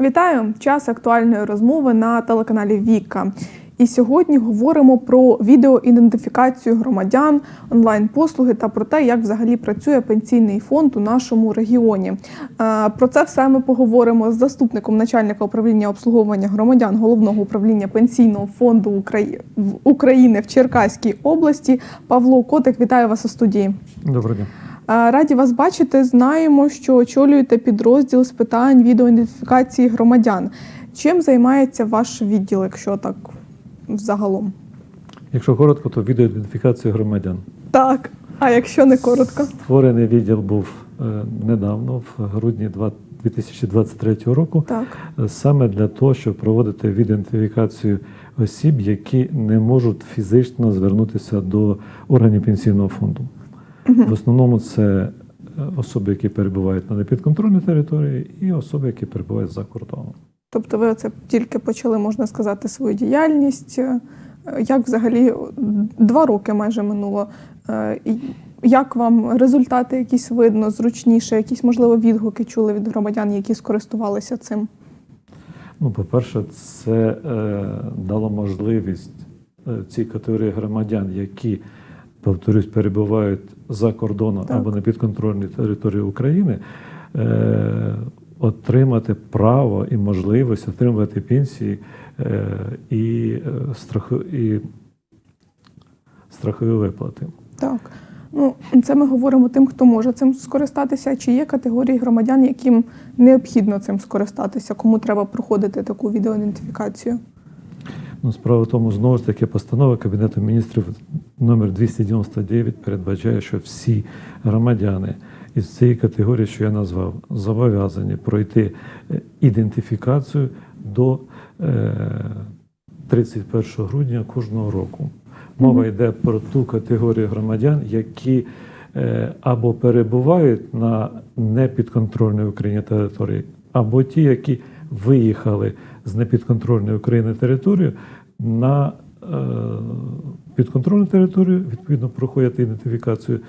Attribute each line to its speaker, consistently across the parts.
Speaker 1: Вітаю! Час актуальної розмови на телеканалі Віка. І сьогодні говоримо про відеоідентифікацію громадян, онлайн-послуги та про те, як взагалі працює пенсійний фонд у нашому регіоні. Е, Про це все ми поговоримо з заступником начальника управління обслуговування громадян головного управління пенсійного фонду України в Черкаській області. Павло Котик, вітаю вас у студії.
Speaker 2: Доброго дня.
Speaker 1: Раді вас бачити. Знаємо, що очолюєте підрозділ з питань відеоідентифікації громадян. Чим займається ваш відділ, якщо так загалом?
Speaker 2: Якщо коротко, то відеоідентифікація громадян.
Speaker 1: Так. А якщо не коротко?
Speaker 2: Створений відділ був е, недавно, в грудні два- 2023 року,
Speaker 1: Так.
Speaker 2: е, саме для того, щоб проводити відеоідентифікацію осіб, які не можуть фізично звернутися до органів пенсійного фонду. В основному це е, особи, які перебувають на непідконтрольній території, і особи, які перебувають за кордоном.
Speaker 1: Тобто ви це тільки почали, можна сказати, свою діяльність. Е, Як взагалі два роки майже минуло? Е, Як вам результати якісь видно, зручніше, якісь, можливо, відгуки чули від громадян, які скористувалися цим?
Speaker 2: Ну, по-перше, це е, дало можливість е, цій категорії громадян, які, повторюсь, перебувають за кордоном
Speaker 1: Так.
Speaker 2: або на підконтрольній території України, е, отримати право і можливість отримувати пенсії е, і, е, страху, і страхові виплати.
Speaker 1: Так. Ну, це ми говоримо тим, хто може цим скористатися. Чи є категорії громадян, яким необхідно цим скористатися, кому треба проходити таку відеоідентифікацію?
Speaker 2: Ну, справа в тому, знову ж таки, постанова Кабінету міністрів номер 299 передбачає, що всі громадяни із цієї категорії, що я назвав, зобов'язані пройти е, ідентифікацію до е, 31 грудня кожного року. Мова йде про ту категорію громадян, які е, або перебувають на непідконтрольній Україні території, або ті, які виїхали з непідконтрольної України території на е, підконтрольну територію, відповідно, проходять ідентифікацію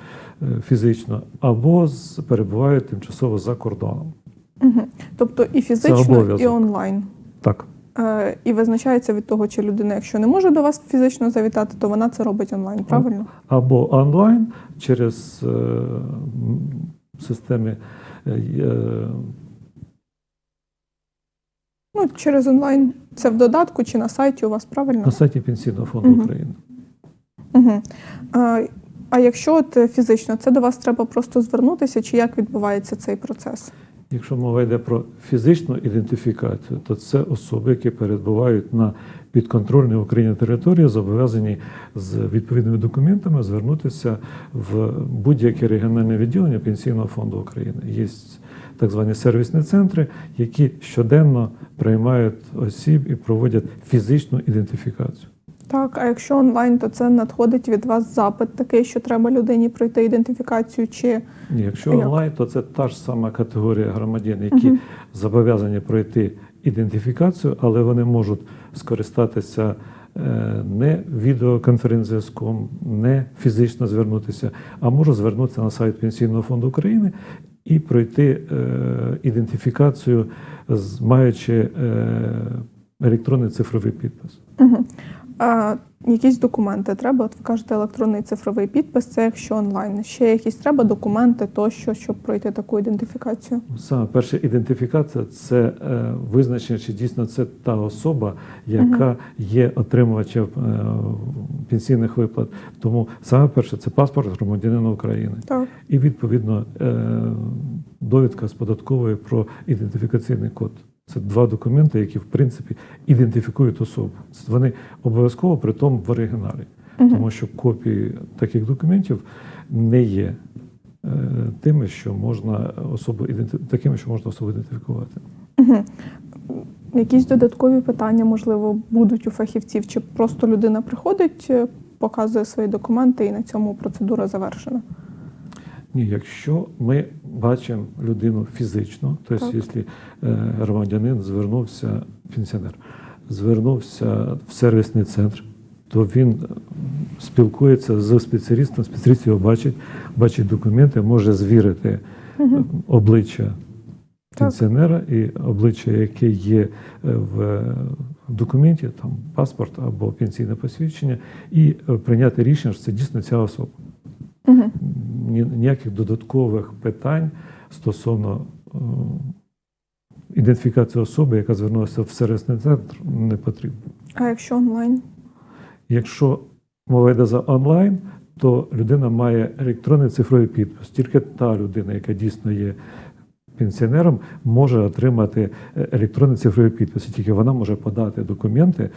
Speaker 2: е, фізично, або перебувають тимчасово за кордоном.
Speaker 1: Угу. Тобто і фізично, і онлайн.
Speaker 2: Так.
Speaker 1: Е, і визначається від того, чи людина, якщо не може до вас фізично завітати, то вона це робить онлайн, правильно?
Speaker 2: Або онлайн через системи
Speaker 1: Ну, через онлайн це в додатку чи на сайті у вас, правильно?
Speaker 2: на сайті Пенсійного фонду
Speaker 1: Мгм.
Speaker 2: України.
Speaker 1: Угу. А, а якщо от е, фізично, це до вас треба просто звернутися, чи як відбувається цей процес?
Speaker 2: Якщо мова йде про фізичну ідентифікацію, то це особи, які перебувають на підконтрольній Україні території, зобов'язані з відповідними документами звернутися в будь-яке регіональне відділення Пенсійного фонду України. Є так звані сервісні центри, які щоденно приймають осіб і проводять фізичну ідентифікацію.
Speaker 1: Так, а якщо онлайн, то це надходить від вас запит такий, що треба людині пройти ідентифікацію, чи
Speaker 2: Ні, якщо
Speaker 1: Як?
Speaker 2: онлайн, то це та ж сама категорія громадян, які зобов'язані пройти ідентифікацію, але вони можуть скористатися е, не відеоконференц-зв'язком, не фізично звернутися, а можуть звернутися на сайт Пенсійного фонду України і пройти е, ідентифікацію, маючи е, електронний цифровий підпис.
Speaker 1: угу. А, якісь документи треба. От ви кажете, електронний цифровий підпис, це якщо онлайн. Ще якісь треба документи тощо, щоб пройти таку ідентифікацію.
Speaker 2: Саме перша ідентифікація це е, визначення, чи дійсно це та особа, яка є отримувачем е, пенсійних виплат. Тому саме перше це паспорт громадянина України
Speaker 1: Так.
Speaker 2: і відповідно е, довідка з податкової про ідентифікаційний код. Це два документи, які в принципі ідентифікують особу. Вони обов'язково при тому в оригіналі, тому що копії таких документів не є е, тими, що можна особу такими, що можна особу ідентифікувати.
Speaker 1: Угу. Якісь додаткові питання, можливо, будуть у фахівців, чи просто людина приходить, е, показує свої документи, і на цьому процедура завершена.
Speaker 2: Ні, якщо ми бачимо людину фізично, тобто,
Speaker 1: Так.
Speaker 2: якщо е, громадянин звернувся, пенсіонер, звернувся в сервісний центр, то він е, спілкується з спеціалістом, спеціаліст його бачить, бачить документи, може звірити е, обличчя пенсіонера і обличчя, яке є в документі, там паспорт або пенсійне посвідчення, і прийняти рішення, що це дійсно ця особа.
Speaker 1: Угу.
Speaker 2: Ні- Ніяких додаткових питань стосовно е, ідентифікації особи, яка звернулася в сервісний центр, не потрібно.
Speaker 1: А якщо онлайн?
Speaker 2: Якщо мова йде за онлайн, то людина має електронний цифровий підпис. Тільки та людина, яка дійсно є пенсіонером, може отримати е, електронний цифровий підпис. І тільки вона може подати документи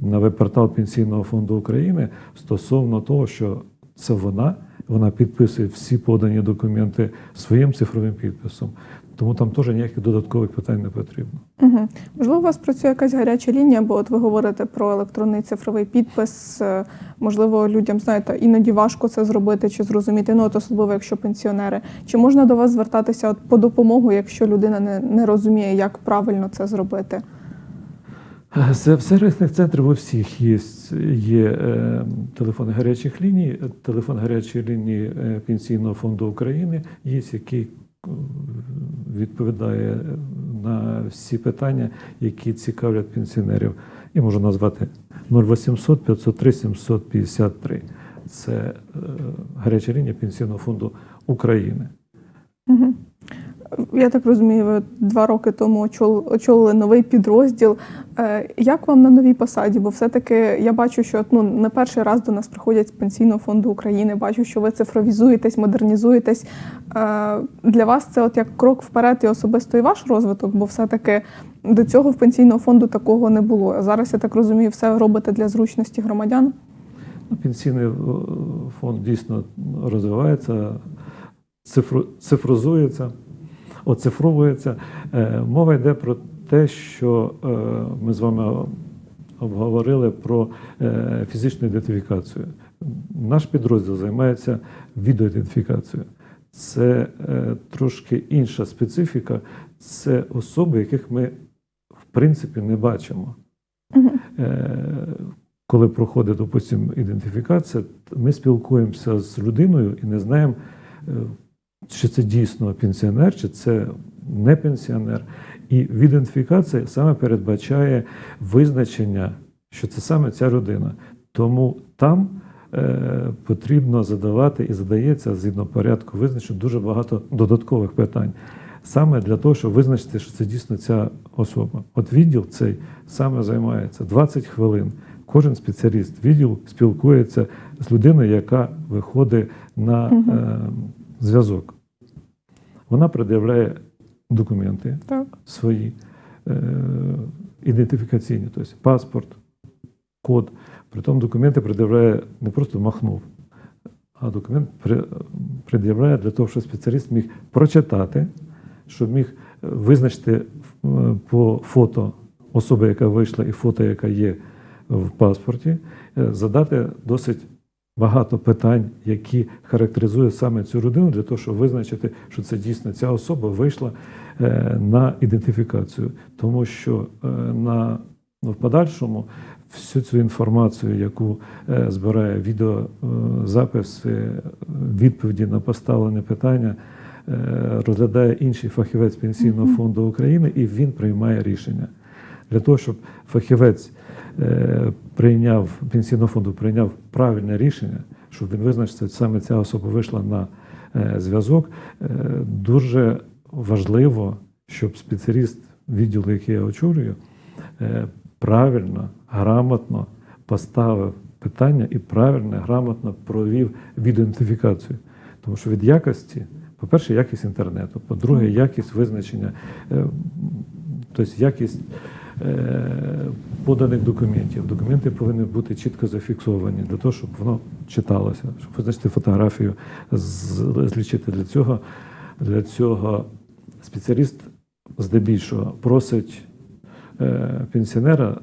Speaker 2: на веб-портал Пенсійного фонду України стосовно того, що це вона, вона підписує всі подані документи своїм цифровим підписом. Тому там теж ніяких додаткових питань не потрібно.
Speaker 1: Угу. Можливо, у вас працює якась гаряча лінія, бо от ви говорите про електронний цифровий підпис. Е, Можливо, людям знаєте, іноді важко це зробити чи зрозуміти. Ну от особливо, якщо пенсіонери. Чи можна до вас звертатися от по допомогу, якщо людина не, не розуміє, як правильно це зробити?
Speaker 2: Це в сервісних центрах у всіх є, є е, телефони гарячих ліній. Телефон гарячої лінії е, Пенсійного фонду України є, який е, відповідає на всі питання, які цікавлять пенсіонерів. Я можу назвати 0800 503 753. Це е, гаряча лінія Пенсійного фонду України.
Speaker 1: Угу. Я так розумію, ви два роки тому очолили новий підрозділ. Е, Як вам на новій посаді? Бо все-таки я бачу, що ну, не перший раз до нас приходять з Пенсійного фонду України. Бачу, що ви цифровізуєтесь, модернізуєтесь. Е, Для вас це от як крок вперед і особисто і ваш розвиток, бо все-таки до цього в пенсійного фонду такого не було. Зараз я так розумію, все робите для зручності громадян.
Speaker 2: Ну, Пенсійний е, фонд дійсно розвивається, цифру, цифрозується, оцифровується. Е, Мова йде про те, що е, ми з вами обговорили про е, фізичну ідентифікацію. Наш підрозділ займається відеоідентифікацією. Це трошки інша специфіка. Це особи, яких ми в принципі не бачимо. Коли проходить, допустимо, ідентифікація, ми спілкуємося з людиною і не знаємо, чи це дійсно пенсіонер, чи це не пенсіонер. І ідентифікація саме передбачає визначення, що це саме ця людина. Тому там е, потрібно задавати і задається згідно порядку визначення дуже багато додаткових питань. Саме для того, щоб визначити, що це дійсно ця особа. От відділ цей саме займається 20 хвилин. Кожен спеціаліст відділу спілкується з людиною, яка виходить на е, зв'язок. Вона пред'являє документи
Speaker 1: Так.
Speaker 2: свої е, ідентифікаційні, тобто паспорт, код. Притом документи пред'являє не просто махнув, а документ пред'являє для того, щоб спеціаліст міг прочитати, щоб міг е, визначити е, по фото особи, яка вийшла, і фото, яка є в паспорті, е, задати досить багато питань, які характеризують саме цю людину, для того, щоб визначити, що це дійсно ця особа вийшла е, на ідентифікацію. Тому що е, на ну, в подальшому всю цю інформацію, яку е, збирає відеозапис, е, відповіді на поставлені питання, розглядає інший фахівець Пенсійного фонду України, і він приймає рішення. Для того, щоб фахівець прийняв пенсійного фонду, прийняв правильне рішення, щоб він визначив, що саме ця особа вийшла на е, зв'язок, е, дуже важливо, щоб спеціаліст відділу, який я очолюю, е, правильно, грамотно поставив питання і правильно, грамотно провів відеоідентифікацію. Тому що від якості, по-перше, якість інтернету, по-друге, якість визначення, е, тобто якість е, поданих документів. Документи повинні бути чітко зафіксовані для того, щоб воно читалося, щоб визначити фотографію, злічити для цього. Для цього спеціаліст здебільшого просить е, пенсіонера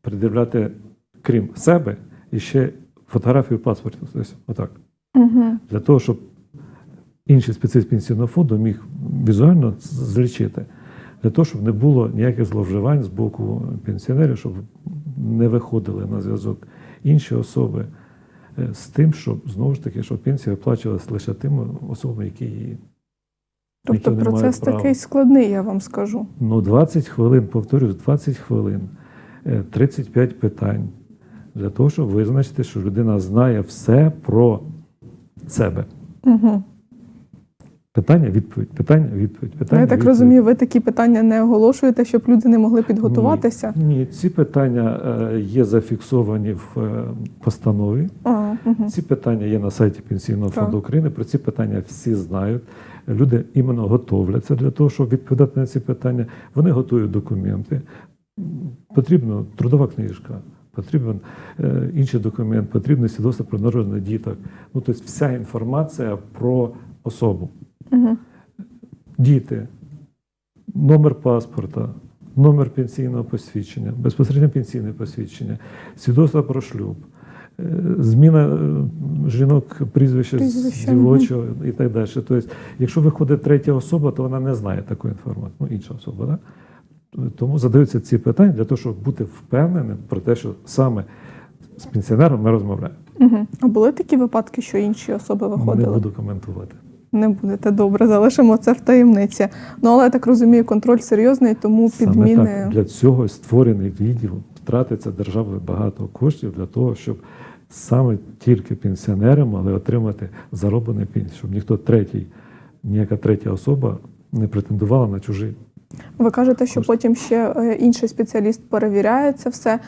Speaker 2: пред'являти, крім себе, і ще фотографію паспорту. Тобто, отак.
Speaker 1: Угу.
Speaker 2: Для того, щоб інший спеціаліст пенсійного фонду міг візуально злічити, для того, щоб не було ніяких зловживань з боку пенсіонерів, щоб не виходили на зв'язок інші особи е, з тим, щоб знову ж таки, щоб пенсія виплачувалася лише тим особам, які її
Speaker 1: Тобто
Speaker 2: які
Speaker 1: процес
Speaker 2: права.
Speaker 1: такий складний, я вам скажу.
Speaker 2: Ну, 20 хвилин, повторюсь, 20 хвилин, е, 35 питань для того, щоб визначити, що людина знає все про себе.
Speaker 1: Угу.
Speaker 2: Питання, відповідь, питання, відповідь, питання.
Speaker 1: Я так
Speaker 2: відповідь.
Speaker 1: розумію, ви такі питання не оголошуєте, щоб люди не могли підготуватися.
Speaker 2: Ні, ні, ці питання е, є зафіксовані в е, постанові.
Speaker 1: А, угу.
Speaker 2: Ці питання є на сайті Пенсійного
Speaker 1: Так.
Speaker 2: фонду України. Про ці питання всі знають. Люди іменно готовляться для того, щоб відповідати на ці питання. Вони готують документи. Потрібна трудова книжка, потрібен е, інший документ, потрібне свідоцтво про народження діток. Ну, тобто вся інформація про особу.
Speaker 1: Угу.
Speaker 2: Діти, номер паспорта, номер пенсійного посвідчення, безпосередньо пенсійне посвідчення, свідоцтво про шлюб, е, зміна е, жінок прізвища з
Speaker 1: Прізвища,
Speaker 2: дівочого і так далі. Тобто, якщо виходить третя особа, то вона не знає такої інформації, ну інша особа. Да? Тому задаються ці питання для того, щоб бути впевненим про те, що саме з пенсіонером ми розмовляємо.
Speaker 1: Угу. А були такі випадки, що інші особи
Speaker 2: Не
Speaker 1: виходили?
Speaker 2: буду коментувати.
Speaker 1: Не будете добре, залишимо це в таємниці. Ну але я так розумію, контроль серйозний, тому
Speaker 2: Саме
Speaker 1: підміни.
Speaker 2: так, для цього створений відділ. Втратиться державою багато коштів для того, щоб саме тільки пенсіонери могли отримати зароблений пенсію, щоб ніхто третій, ніяка третя особа не претендувала на чужий.
Speaker 1: Ви кажете, що
Speaker 2: Кошти.
Speaker 1: потім ще е, інший спеціаліст перевіряє це все.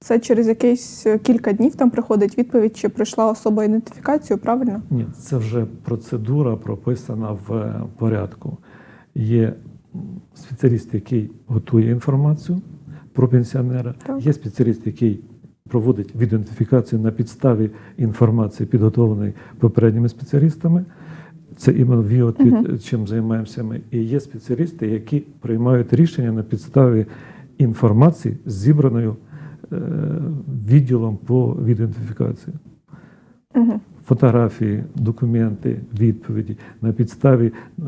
Speaker 1: Це через якийсь е, кілька днів там приходить відповідь, чи прийшла особа ідентифікацію, правильно?
Speaker 2: Ні, це вже процедура прописана в е, порядку. Є спеціаліст, який готує інформацію про пенсіонера,
Speaker 1: Так.
Speaker 2: є спеціаліст, який проводить ідентифікацію на підставі інформації, підготовленої попередніми спеціалістами. Це іменно ВІО, під чим займаємося ми. І є спеціалісти, які приймають рішення на підставі інформації, зібраною відділом по ідентифікації
Speaker 1: Угу.
Speaker 2: фотографії, документи, відповіді. На підставі е,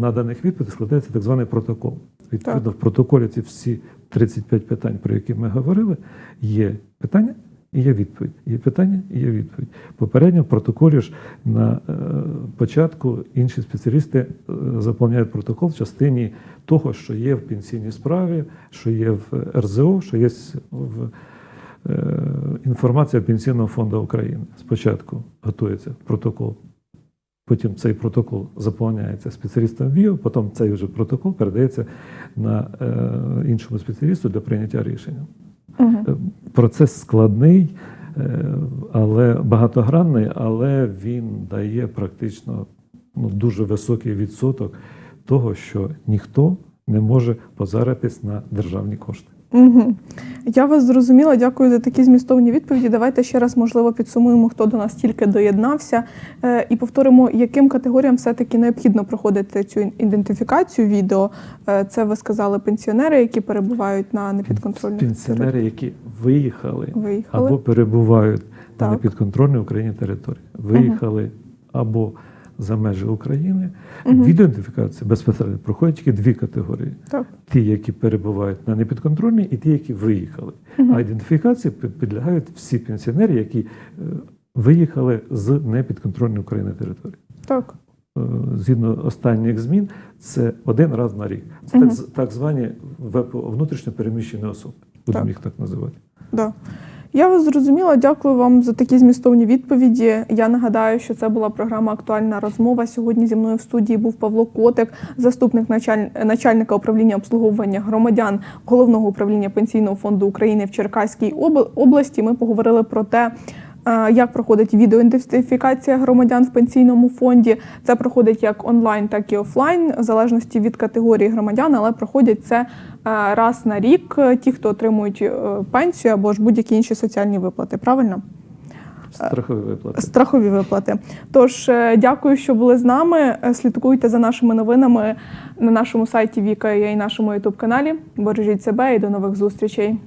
Speaker 2: наданих відповідей складається так званий протокол. Відповідно, в протоколі ці всі 35 питань, про які ми говорили, є питання і є відповідь. Є питання і є відповідь. Попередньо в протоколі ж на е, початку інші спеціалісти е, заповняють протокол в частині того, що є в пенсійній справі, що є в РЗО, що є в е, інформація Пенсійного фонду України. Спочатку готується протокол, потім цей протокол заповняється спеціалістом ВІО, потім цей вже протокол передається на іншому спеціалісту для прийняття рішення.
Speaker 1: Угу.
Speaker 2: Процес складний, е, але багатогранний, але він дає практично ну, дуже високий відсоток того, що ніхто не може позаритись на державні кошти.
Speaker 1: Угу. Я вас зрозуміла. Дякую за такі змістовні відповіді. Давайте ще раз, можливо, підсумуємо, хто до нас тільки доєднався, е, і повторимо, яким категоріям все-таки необхідно проходити цю ідентифікацію відео. Е, Це ви сказали пенсіонери, які перебувають на непідконтрольних
Speaker 2: Пенсіонери, які виїхали
Speaker 1: Виїхали.
Speaker 2: або перебувають
Speaker 1: Так.
Speaker 2: на непідконтрольній Україні території, виїхали або за межі України.
Speaker 1: Мгм.
Speaker 2: Відеоідентифікація безпосередньо проходять тільки дві категорії:
Speaker 1: Так.
Speaker 2: ті, які перебувають на непідконтрольній, і ті, які виїхали. А ідентифікації під- підлягають всі пенсіонери, які е, виїхали з непідконтрольної України території.
Speaker 1: Так.
Speaker 2: Е, Згідно останніх змін, це один раз на рік. Це
Speaker 1: Мгм.
Speaker 2: так, так звані внутрішньо переміщені особи. Будемо їх так називати.
Speaker 1: Да. Я вас зрозуміла. Дякую вам за такі змістовні відповіді. Я нагадаю, що це була програма Актуальна розмова. Сьогодні зі мною в студії був Павло Котик, заступник началь- начальника управління обслуговування громадян головного управління пенсійного фонду України в Черкаській обл- області. Ми поговорили про те. Як проходить відеоідентифікація громадян в пенсійному фонді? Це проходить як онлайн, так і офлайн, в залежності від категорії громадян, але проходять це е, раз на рік. Ті, хто отримують е, пенсію або ж будь-які інші соціальні виплати. Правильно?
Speaker 2: Страхові виплати.
Speaker 1: Страхові виплати. Тож е, дякую, що були з нами. Слідкуйте за нашими новинами на нашому сайті Віка і нашому ютуб каналі. Бережіть себе і до нових зустрічей.